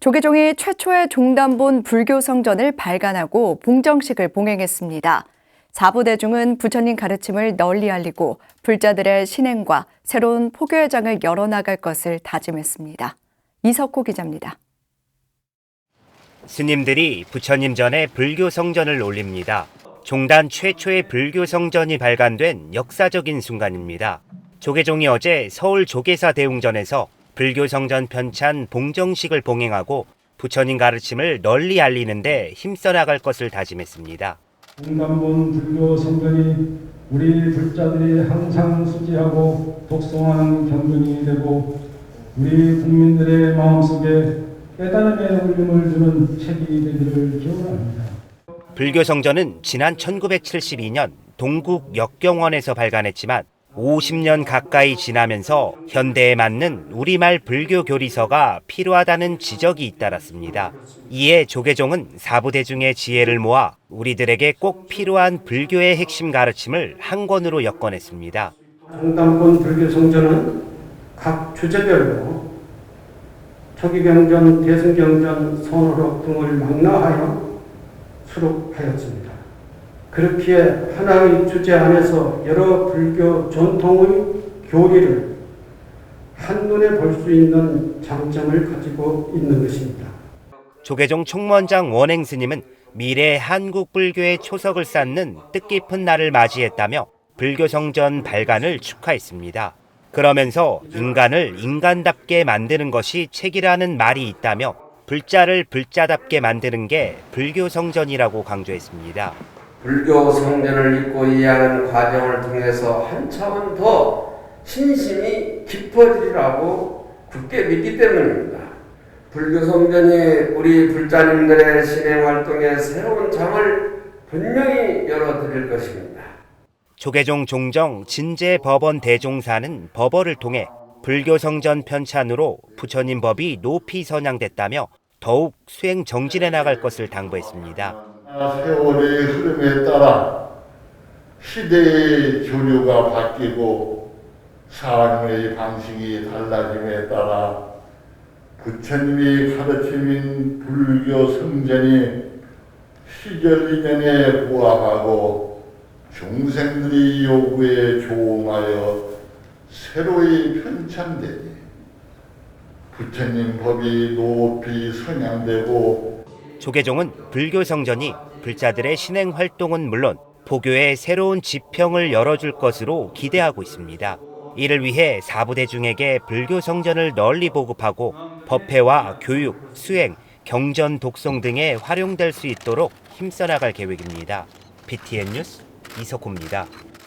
조계종이 최초의 종단본 불교 성전을 발간하고 봉정식을 봉행했습니다. 사부대중은 부처님 가르침을 널리 알리고 불자들의 신행과 새로운 포교의 장을 열어나갈 것을 다짐했습니다. 이석호 기자입니다. 스님들이 부처님 전에 불교 성전을 올립니다. 종단 최초의 불교 성전이 발간된 역사적인 순간입니다. 조계종이 어제 서울 조계사 대웅전에서 불교 성전 편찬 봉정식을 봉행하고 부처님 가르침을 널리 알리는데 힘써 나갈 것을 다짐했습니다. 공단본 불교 성전이 우리 불자들이 항상 수지하고 독송하는 견문이 되고 우리 국민들의 마음속에 깨달음의 울림을 주는 책이 되기를 기원합니다. 불교 성전은 지난 1972년 동국 역경원에서 발간했지만 50년 가까이 지나면서 현대에 맞는 우리말 불교 교리서가 필요하다는 지적이 잇따랐습니다. 이에 조계종은 사부대중의 지혜를 모아 우리들에게 꼭 필요한 불교의 핵심 가르침을 한 권으로 엮어냈습니다. 종단본 불교 성전은 각 주제별로 초기경전, 대승경전, 선호록 등을 망라하여 수록하였습니다. 그렇기에 하나의 주제 안에서 여러 불교 전통의 교리를 한눈에 볼 수 있는 장점을 가지고 있는 것입니다. 조계종 총무원장 원행 스님은 미래 한국 불교의 초석을 쌓는 뜻깊은 날을 맞이했다며 불교 성전 발간을 축하했습니다. 그러면서 인간을 인간답게 만드는 것이 책이라는 말이 있다며 불자를 불자답게 만드는 게 불교 성전이라고 강조했습니다. 불교 성전을 읽고 이해하는 과정을 통해서 한 차원 더 신심이 깊어지리라고 굳게 믿기 때문입니다. 불교 성전이 우리 불자님들의 신행 활동에 새로운 장을 분명히 열어드릴 것입니다. 조계종 종정 진제 법원 대종사는 법어를 통해 불교 성전 편찬으로 부처님 법이 높이 선양됐다며 더욱 수행 정진해 나갈 것을 당부했습니다. 세월의 흐름에 따라 시대의 조류가 바뀌고 삶의 방식이 달라짐에 따라 부처님이 가르침인 불교 성전이 시절 이면에 부합하고 중생들의 요구에 조응하여 새로이 편찬되니 부처님 법이 높이 선양되고 조계종은 불교 성전이 불자들의 신행 활동은 물론 포교의 새로운 지평을 열어줄 것으로 기대하고 있습니다. 이를 위해 사부대중에게 불교 성전을 널리 보급하고 법회와 교육, 수행, 경전, 독송 등에 활용될 수 있도록 힘써 나갈 계획입니다. BTN 뉴스 이석호입니다.